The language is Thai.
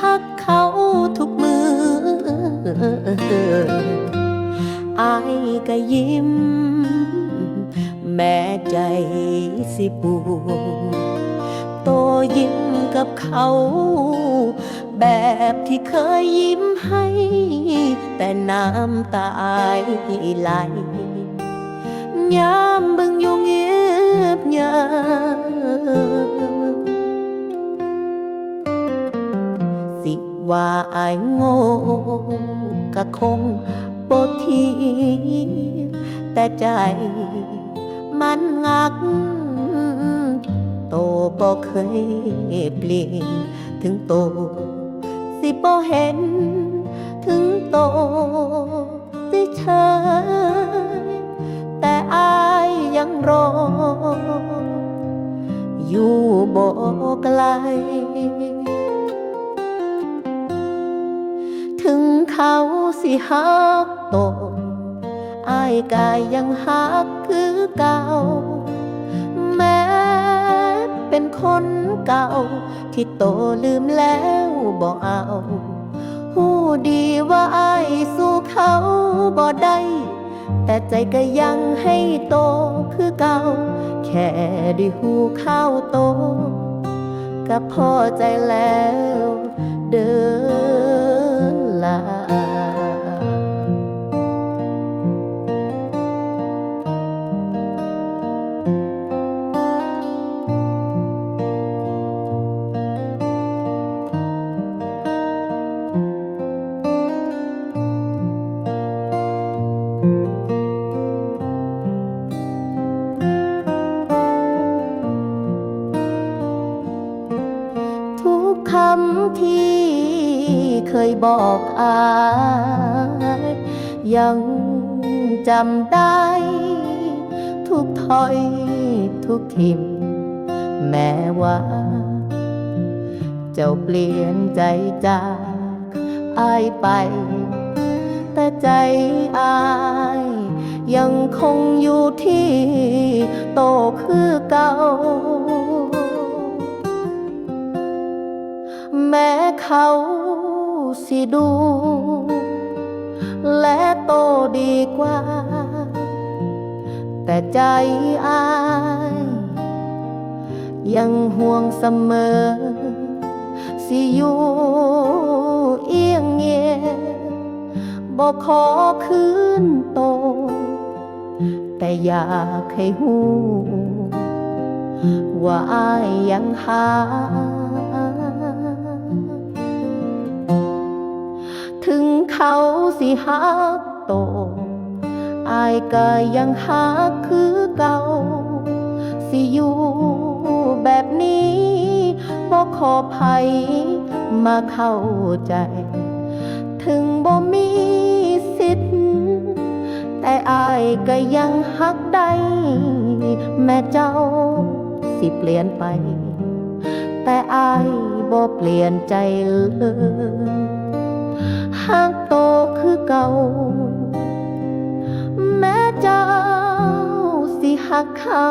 ฮักเขาทุกมืออายก็ยิ้ม แม่ใจสิปูโตยิ้มกับเขา แบบที่เคยยิ้มให้ แต่น้ำตาอายไหลยามบึงอยู่เงียบเงียบ ว่าอายโง่ก็คงบ่ทีแต่ใจมันงัก โตบ่เคยเปลี่ยนถึงโต สิบ่เห็น ถึงโตสิเชยแต่อายยังรอ อยู่บ่ไกล เขาสิหักโตอายกายยังหักคือเก่า แม้เป็นคนเก่า ที่โตลืมแล้วบ่เอาหูดีว่าอายสู้เขาบ่ได้ แต่ใจก็ยังให้โตคือเก่า แค่ได้หูเข้าวโต ก็พอใจแล้วเด้อ ยบอกอายยังจำได้ ทุกถ้อยทุกทิม แม้ว่า เจ้าเปลี่ยนใจจากอายไป แต่ใจอายยังคงอยู่ที่โตคือเก่า แม้เขา สิดู และโตดีกว่า แต่ใจอาย ยังห่วงเสมอ สิอยู่เอียงเงียบอกขอคืนโต แต่อยากให้หูว่าอายยังหา เขาสิหักโตอายก็ยังหักคือเก่า สิอยู่แบบนี้บ่ขอภัยมาเข้าใจ ถึงบ่มีสิทธิ์ แต่อายก็ยังหักได้ แม้เจ้าสิเปลี่ยนไป แต่อายบ่เปลี่ยนใจเลยหัก เก่า แม้เจ้าสิหักเขา